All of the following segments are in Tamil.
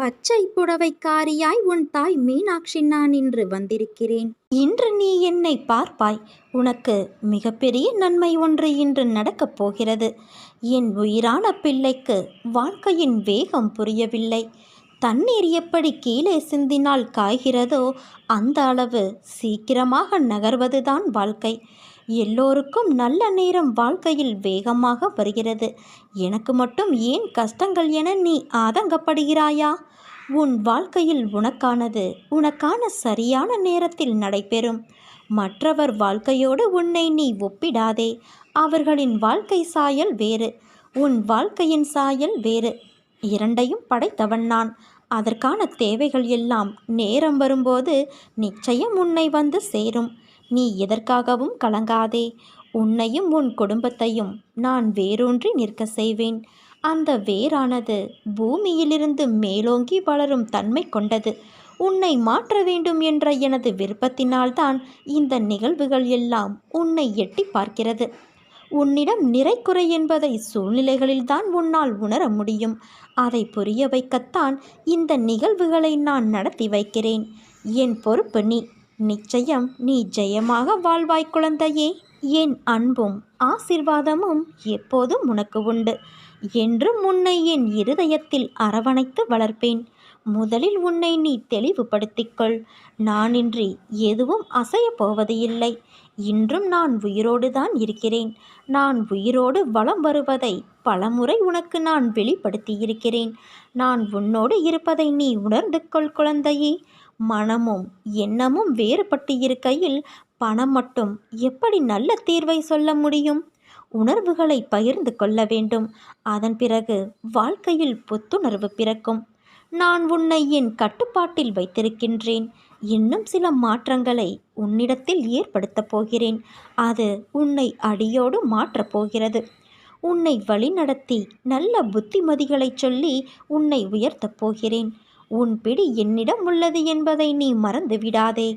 பச்சை புடவைக்காரியாய் உன் தாய் மீனாட்சி நான் இன்று வந்திருக்கிறேன். இன்று நீ என்னை பார்ப்பாய். உனக்கு மிகப்பெரிய நன்மை ஒன்று இன்று நடக்கப் போகிறது. என் உயிரான பிள்ளைக்கு வாழ்க்கையின் வேகம் புரியவில்லை. தண்ணீர் எப்படி கீழே சிந்தினால் காய்கிறதோ அந்த அளவு சீக்கிரமாக நகர்வதுதான் வாழ்க்கை. எல்லோருக்கும் நல்ல நேரம் வாழ்க்கையில் வேகமாக வருகிறது. எனக்கு மட்டும் ஏன் கஷ்டங்கள் என நீ ஆதங்கப்படுகிறாயா? உன் வாழ்க்கையில் உனக்கானது உனக்கான சரியான நேரத்தில் நடைபெறும். மற்றவர் வாழ்க்கையோடு உன்னை நீ ஒப்பிடாதே. அவர்களின் வாழ்க்கை சாயல் வேறு உன் வாழ்க்கையின் சாயல் வேறு. இரண்டையும் படைத்தவன் நான். அதற்கான தேவைகள் எல்லாம் நேரம் வரும்போது நிச்சயம் உன்னை வந்து சேரும். நீ எதற்காகவும் கலங்காதே. உன்னையும் உன் குடும்பத்தையும் நான் வேரூன்றி நிற்க செய்வேன். அந்த வேரானது பூமியிலிருந்து மேலோங்கி வளரும் தன்மை கொண்டது. உன்னை மாற்ற வேண்டும் என்ற எனது விருப்பத்தினால்தான் இந்த நிகழ்வுகள் எல்லாம் உன்னை எட்டி பார்க்கிறது. உன்னிடம் நிறைக்குறை என்பதை சூழ்நிலைகளில்தான் உன்னால் உணர முடியும். அதை புரிய வைக்கத்தான் இந்த நிகழ்வுகளை நான் நடத்தி வைக்கிறேன். என் பொறுப்பு நீ. நிச்சயம் நீ ஜெயமாக வாழ்வாய் குழந்தையே. என் அன்பும் ஆசிர்வாதமும் எப்போதும் உனக்கு உண்டு. என்றும் உன்னை என் இருதயத்தில் அரவணைத்து வளர்ப்பேன். முதலில் உன்னை நீ தெளிவுபடுத்திக்கொள். நானின்றி எதுவும் அசையப் போவது இல்லை. இன்றும் நான் உயிரோடு தான் இருக்கிறேன். நான் உயிரோடு வலம் வருவதை பலமுறை உனக்கு நான் வெளிப்படுத்தியிருக்கிறேன். நான் உன்னோடு இருப்பதை நீ உணர்ந்து கொள் குழந்தையே. மனமும் எண்ணமும் வேறுபட்டு இருக்கையில் பணம் மட்டும் எப்படி நல்ல தீர்வை சொல்ல முடியும்? உணர்வுகளை பகிர்ந்து கொள்ள வேண்டும். அதன் பிறகு வாழ்க்கையில் புத்துணர்வு பிறக்கும். நான் உன்னை என் கட்டுப்பாட்டில் வைத்திருக்கின்றேன். இன்னும் சில மாற்றங்களை உன்னிடத்தில் ஏற்படுத்தப் போகிறேன். அது உன்னை அடியோடு மாற்றப் போகிறது. உன்னை வழிநடத்தி நல்ல புத்திமதிகளைச் சொல்லி உன்னை உயர்த்தப் போகிறேன். உன் பிடி என்னிடம் உள்ளது என்பதை நீ மறந்து விடாதே.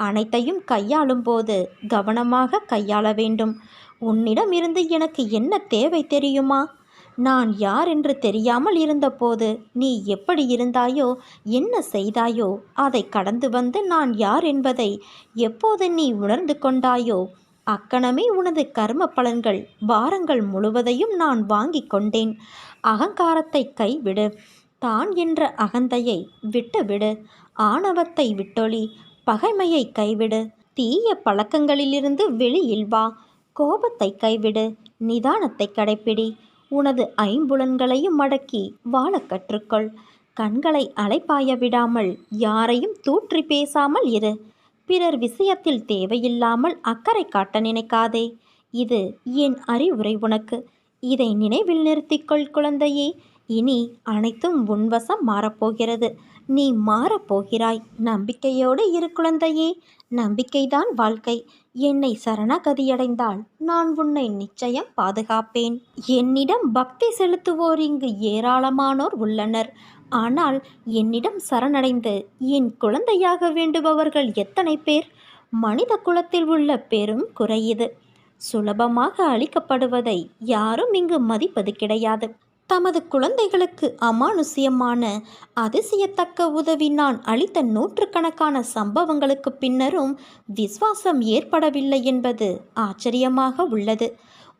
அனைத்தையும் கையாளும் போது கவனமாக கையாள வேண்டும். உன்னிடம் இருந்து எனக்கு என்ன தேவை தெரியுமா? நான் யார் என்று தெரியாமல் இருந்தபோது நீ எப்படி இருந்தாயோ என்ன செய்தாயோ அதை கடந்து வந்து நான் யார் என்பதை எப்போது நீ உணர்ந்து கொண்டாயோ அக்கணமே உனது கர்ம பலன்கள் பாரங்கள் முழுவதையும் நான் வாங்கி கொண்டேன். அகங்காரத்தை கைவிடு. தான் என்ற அகந்தையை விட்டுவிடு. ஆணவத்தை விட்டொழி பகைமையை கைவிடு. தீய பழக்கங்களிலிருந்து வெளியில் வா. கோபத்தை கைவிடு. நிதானத்தை கடைப்பிடி. உனது ஐம்புலன்களையும் மடக்கி வாழ கற்றுக்கொள். கண்களை அலைப்பாய விடாமல் யாரையும் தூற்றி பேசாமல் இரு. பிறர் விஷயத்தில் தேவையில்லாமல் அக்கறை காட்ட நினைக்காதே. இது என் அறிவுரை உனக்கு. இதை நினைவில் நிறுத்திக்கொள் குழந்தையே. இனி அனைத்தும் உன்வசம் மாறப்போகிறது. நீ மாறப்போகிறாய். நம்பிக்கையோடு இரு குழந்தையே. நம்பிக்கைதான் வாழ்க்கை. என்னை சரணகதியடைந்தால் நான் உன்னை நிச்சயம் பாதுகாப்பேன். என்னிடம் பக்தி செலுத்துவோர் இங்கு ஏராளமானோர் உள்ளனர். ஆனால் என்னிடம் சரணடைந்து என் குழந்தையாக வேண்டுபவர்கள் எத்தனை பேர்? மனித குலத்தில் உள்ள பெரும் குறை இது. சுலபமாக அளிக்கப்படுவதை யாரும் இங்கு மதிப்பது கிடையாது. தமது குழந்தைகளுக்கு அமானுஷ்யமான அதிசயத்தக்க உதவி நான் அளித்த நூற்றுக்கணக்கான சம்பவங்களுக்கு பின்னரும் விஸ்வாசம் ஏற்படவில்லை என்பது ஆச்சரியமாக உள்ளது.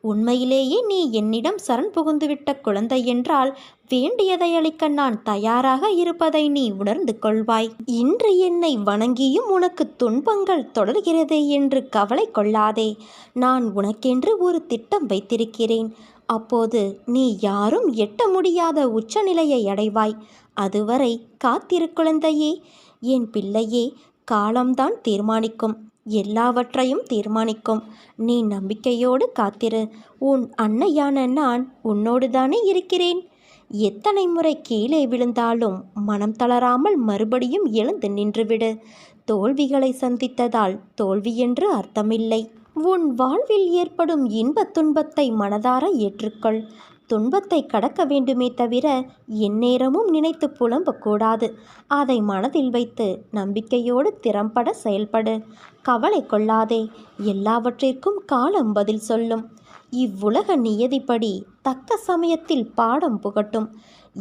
உண்மையிலேயே நீ என்னிடம் சரண் புகுந்துவிட்ட குழந்தை என்றால் வேண்டியதை அளிக்க நான் தயாராக இருப்பதை நீ உணர்ந்து கொள்வாய். இன்று என்னை வணங்கியும் உனக்கு துன்பங்கள் தொடர்கிறதே என்று கவலை கொள்ளாதே. நான் உனக்கென்று ஒரு திட்டம் வைத்திருக்கிறேன். அப்போது நீ யாரும் எட்ட முடியாத உச்சநிலையை அடைவாய். அதுவரை காத்திரு குழந்தையே. என் பிள்ளையே காலம்தான் தீர்மானிக்கும். எல்லாவற்றையும் தீர்மானிக்கும். நீ நம்பிக்கையோடு காத்திரு. உன் அன்னையான நான் உன்னோடு தானே இருக்கிறேன். எத்தனை முறை கீழே விழுந்தாலும் மனம் தளராமல் மறுபடியும் எழுந்து நின்றுவிடு. தோல்விகளை சந்தித்ததால் தோல்வி என்று அர்த்தமில்லை. உன் வாழ்வில் ஏற்படும் இன்பத் துன்பத்தை மனதார ஏற்றுக்கொள். துன்பத்தை கடக்க வேண்டுமே தவிர எந்நேரமும் நினைத்து புலம்பக்கூடாது அதை மனதில் வைத்து நம்பிக்கையோடு திறம்பட செயல்படு. கவலை கொள்ளாதே. எல்லாவற்றிற்கும் காலம் பதில் சொல்லும். இவ்வுலக நியதிப்படி தக்க சமயத்தில் பாடம் புகட்டும்.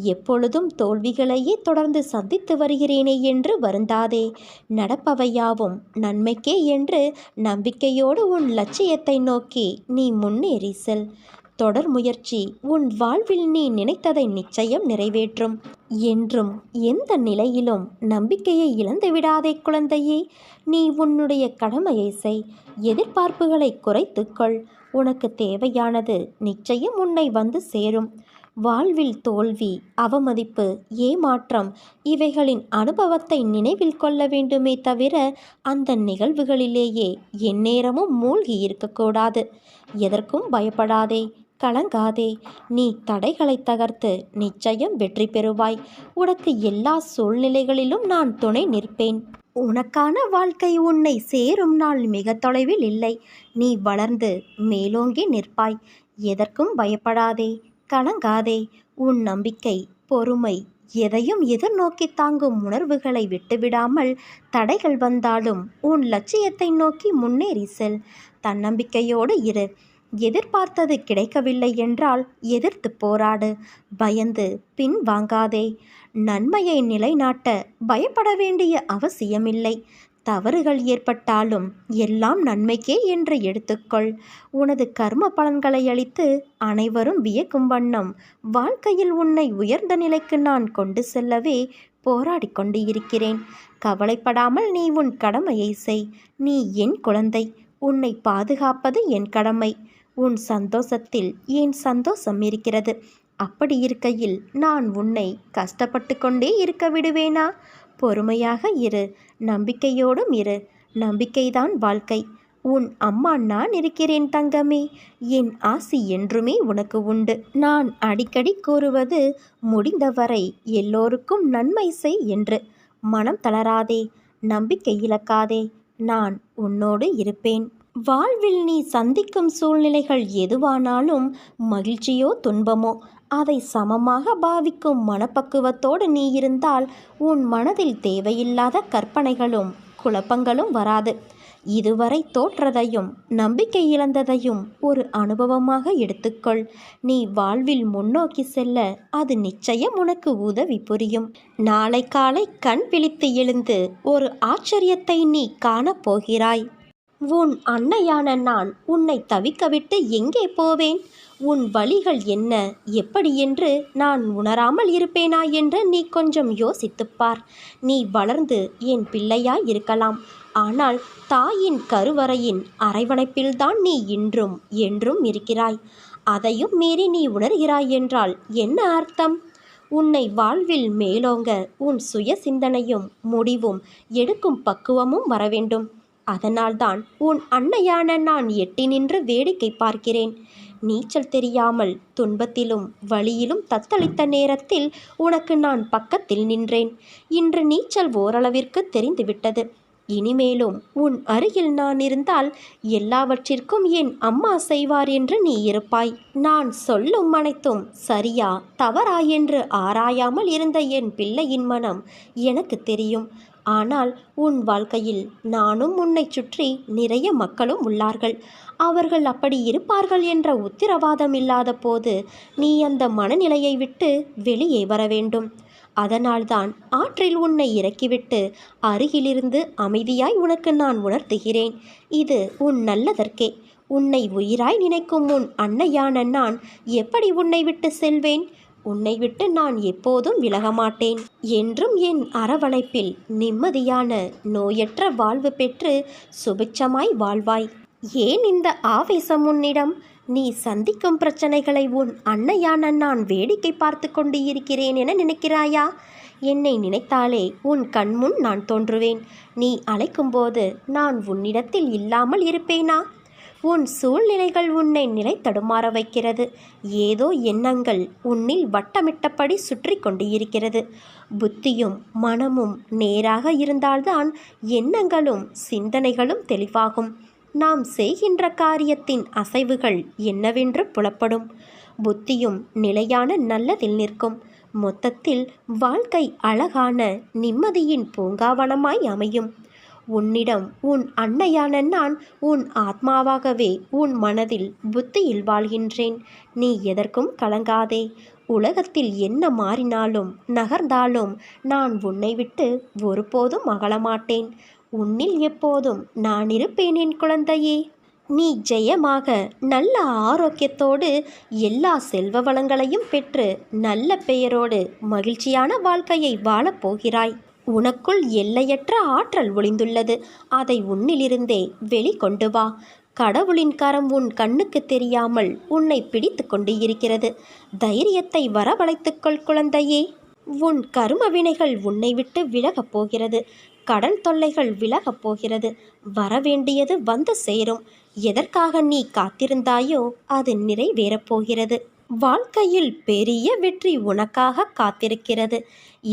எப்பொழுதும் தோல்விகளையே தொடர்ந்து சந்தித்து வருகிறேனே என்று வருந்தாதே. நடப்பவையாவும் நன்மைக்கே என்று நம்பிக்கையோடு உன் லட்சியத்தை நோக்கி நீ முன்னேறி செல். தொடர் முயற்சி உன் வாழ்வில் நீ நினைத்ததை நிச்சயம் நிறைவேற்றும். என்றும் எந்த நிலையிலும் நம்பிக்கையை இழந்து விடாதே குழந்தையே. நீ உன்னுடைய கடமையை செய். எதிர்பார்ப்புகளை குறைத்துக்கொள் உனக்கு தேவையானது நிச்சயம் உன்னை வந்து சேரும். வாழ்வில் தோல்வி அவமதிப்பு ஏமாற்றம் இவைகளின் அனுபவத்தை நினைவில் கொள்ள வேண்டுமே தவிர அந்த நிகழ்வுகளிலேயே எந்நேரமும் மூழ்கி இருக்கக்கூடாது. எதற்கும் பயப்படாதே கலங்காதே. நீ தடைகளை தகர்த்து நிச்சயம் வெற்றி பெறுவாய். உனக்கு எல்லா சூழ்நிலைகளிலும் நான் துணை நிற்பேன். உனக்கான வாழ்க்கை உன்னை சேரும் நாள் மிக தொலைவில் இல்லை. நீ வளர்ந்து மேலோங்கி நிற்பாய். எதற்கும் பயப்படாதே. கலங்காதே. உன் நம்பிக்கை பொறுமை எதையும் எதிர்நோக்கி தாங்கும் உணர்வுகளை விட்டுவிடாமல் தடைகள் வந்தாலும் உன் லட்சியத்தை நோக்கி முன்னேறி செல். தன்னம்பிக்கையோடு இரு. எதிர்பார்த்தது கிடைக்கவில்லை என்றால் எதிர்த்து போராடு. பயந்து பின் வாங்காதே நன்மையை நிலைநாட்ட பயப்பட வேண்டிய அவசியமில்லை. தவறுகள் ஏற்பட்டாலும் எல்லாம் நன்மைக்கே என்று எடுத்துக்கொள். உனது கர்ம பலன்களை அளித்து அனைவரும் வியக்கும் வண்ணம் வாழ்க்கையில் உன்னை உயர்ந்த நிலைக்கு நான் கொண்டு செல்லவே போராடி கொண்டு இருக்கிறேன் கவலைப்படாமல் நீ உன் கடமையை செய். நீ என் குழந்தை. உன்னை பாதுகாப்பது என் கடமை. உன் சந்தோஷத்தில் என் சந்தோஷம் இருக்கிறது? அப்படி இருக்கையில் நான் உன்னை கஷ்டப்பட்டு கொண்டே இருக்க விடுவேனா? பொறுமையாக இரு. நம்பிக்கையோடும் இரு. நம்பிக்கைதான் வாழ்க்கை. உன் அம்மா நான் இருக்கிறேன் தங்கமே. என் ஆசி என்றுமே உனக்கு உண்டு. நான் அடிக்கடி கூறுவது முடிந்தவரை எல்லோருக்கும் நன்மை செய் என்று. மனம் தளராதே. நம்பிக்கை இழக்காதே. நான் உன்னோடு இருப்பேன். வாழ்வில் நீ சந்திக்கும் சூழ்நிலைகள் எதுவானாலும் மகிழ்ச்சியோ துன்பமோ அதை சமமாக பாவிக்கும் மனப்பக்குவத்தோடு நீ இருந்தால் உன் மனதில் தேவையில்லாத கற்பனைகளும் குழப்பங்களும் வராது. இதுவரை தோற்றதையும் நம்பிக்கை இழந்ததையும் ஒரு அனுபவமாக எடுத்துக்கொள். நீ வாழ்வில் முன்னோக்கி செல்ல அது நிச்சயம் உனக்கு உதவி புரியும். நாளை காலை கண் விழித்து எழுந்து ஒரு ஆச்சரியத்தை நீ காணப்போகிறாய். உன் அன்னையான நான் உன்னை தவிக்கவிட்டு எங்கே போவேன்? உன் வழிகள் என்ன? எப்படி என்று நான் உணராமல் இருப்பேனா என்று நீ கொஞ்சம் யோசித்துப் பார். நீ வளர்ந்து என் பிள்ளையாய் இருக்கலாம். ஆனால் தாயின் கருவறையின் அரவணைப்பில்தான் நீ இன்றும் என்றும் இருக்கிறாய். அதையும் மீறி நீ உணர்கிறாய் என்றால் என்ன அர்த்தம்? உன்னை வாழ்வில் மேலோங்க உன் சுய சிந்தனையும் முடிவும் எடுக்கும் பக்குவமும் வரவேண்டும். அதனால்தான் உன் அன்னையான நான் எட்டி நின்று வேடிக்கை பார்க்கிறேன். நீச்சல் தெரியாமல் துன்பத்திலும் வழியிலும் தத்தளித்த நேரத்தில் உனக்கு நான் பக்கத்தில் நின்றேன். இன்று நீச்சல் ஓரளவிற்கு தெரிந்துவிட்டது. இனிமேலும் உன் அருகில் நான் இருந்தால் எல்லாவற்றிற்கும் என் அம்மா செய்வார் என்று நீ இருப்பாய். நான் சொல்லும் அனைத்தும் சரியா தவறா என்று ஆராயாமல் இருந்த என் பிள்ளையின் மனம் எனக்கு தெரியும். ஆனால் உன் வாழ்க்கையில் நானும் உன்னை சுற்றி நிறைய மக்களும் உள்ளார்கள். அவர்கள் அப்படி இருப்பார்கள் என்ற உத்திரவாதம் இல்லாத போது நீ அந்த மனநிலையை விட்டு வெளியே வர வேண்டும். அதனால்தான் ஆற்றில் உன்னை இறக்கிவிட்டு அருகிலிருந்து அமைதியாய் உனக்கு நான் உணர்த்துகிறேன். இது உன் நல்லதற்கே. உன்னை உயிராய் நினைக்கும் உன் அன்னையான நான் எப்படி உன்னை விட்டு செல்வேன்? உன்னை விட்டு நான் எப்போதும் விலக மாட்டேன் என்றும் என் அரவணைப்பில் நிம்மதியான நோயற்ற வாழ்வு பெற்று சுபிட்சமாய் வாழ்வாய். ஏன் இந்த ஆவேசம் உன்னிடம்? நீ சந்திக்கும் பிரச்சனைகளை உன் அன்னையான நான் வேடிக்கை பார்த்து கொண்டு இருக்கிறேன் என நினைக்கிறாயா? என்னை நினைத்தாலே உன் கண்முன் நான் தோன்றுவேன். நீ அழைக்கும்போது நான் உன்னிடத்தில் இல்லாமல் இருப்பேனா? உன் சூழ்நிலைகள் உன்னை நிலை தடுமாற வைக்கிறது. ஏதோ எண்ணங்கள் உன்னில் வட்டமிட்டபடி சுற்றி கொண்டு இருக்கிறது புத்தியும் மனமும் நேராக இருந்தால்தான் எண்ணங்களும் சிந்தனைகளும் தெளிவாகும். நாம் செய்கின்ற காரியத்தின் அசைவுகள் என்னவென்று புலப்படும். புத்தியும் நிலையான நல்லதில் நிற்கும். மொத்தத்தில் வாழ்க்கை அழகான நிம்மதியின் பூங்காவனமாய் அமையும். உன்னிடம் உன் அன்னையான நான் உன் ஆத்மாவாகவே உன் மனதில் புத்தியில் வாழ்கின்றேன். நீ எதற்கும் கலங்காதே. உலகத்தில் என்ன மாறினாலும் நகர்ந்தாலும் நான் உன்னை விட்டு ஒருபோதும் அகலமாட்டேன். உன்னில் எப்போதும் நான் இருப்பேன் என் குழந்தையே. நீ ஜெயமாக நல்ல ஆரோக்கியத்தோடு எல்லா செல்வ வளங்களையும் பெற்று நல்ல பெயரோடு மகிழ்ச்சியான வாழ்க்கையை வாழப்போகிறாய். உனக்குள் எல்லையற்ற ஆற்றல் ஒளிந்துள்ளது. அதை உன்னிலிருந்தே வெளிக்கொண்டு வா. கடவுளின் கரம் உன் கண்ணுக்கு தெரியாமல் உன்னை பிடித்து கொண்டு இருக்கிறது தைரியத்தை வரவழைத்துக்கொள் குழந்தையே. உன் கரும வினைகள் உன்னை விட்டு விலகப் போகிறது. கடன் தொல்லைகள் விலகப் போகிறது. வரவேண்டியது வந்து சேரும். எதற்காக நீ காத்திருந்தாயோ அது நிறைவேறப் போகிறது. வாழ்க்கையில் பெரிய வெற்றி உனக்காக காத்திருக்கிறது.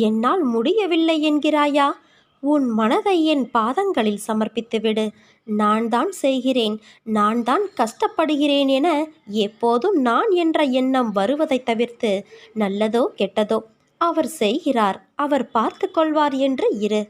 என்னால் முடியவில்லை என்கிறாயா? உன் மனதை என் பாதங்களில் சமர்ப்பித்துவிடு. நான் தான் செய்கிறேன். நான் தான் கஷ்டப்படுகிறேன் என எப்போதும் நான் என்ற எண்ணம் வருவதை தவிர்த்து நல்லதோ கெட்டதோ அவர் செய்கிறார். அவர் பார்த்து கொள்வார் என்று இரு.